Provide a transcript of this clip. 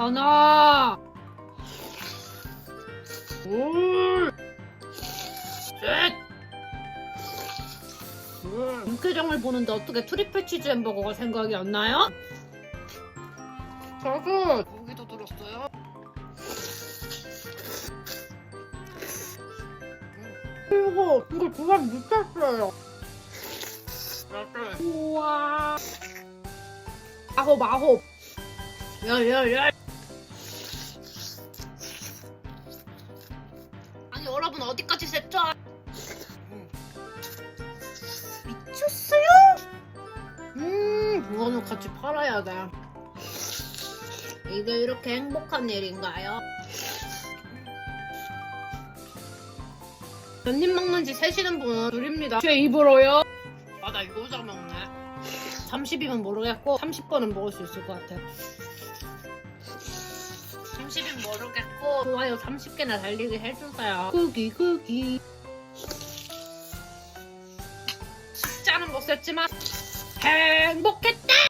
하나. 둘. 셋. 음, 육개장을 보는데 어떻게 트리플 치즈 햄버거가 생각이 안 나요? 저도 고기도 들었어요. 그리고 이거 구간 미쳤어요. 우와. 마호 마호. 열열열. 여러분 어디까지 셌죠? 미쳤어요? 음 이거는 같이 팔아야 돼. 이게 이렇게 행복한 일인가요? 몇 입 먹는지 세시는 분은 둘입니다. 제 입으로요? 아, 나 이거 잘 먹네. 30이면 모르겠고, 30번은 먹을 수 있을 것 같아. 30은 모르겠고, 좋아요 30개나 달리게 해주세요. 쿠기, 쿠기. 숫자는 못 썼지만, 행복했다!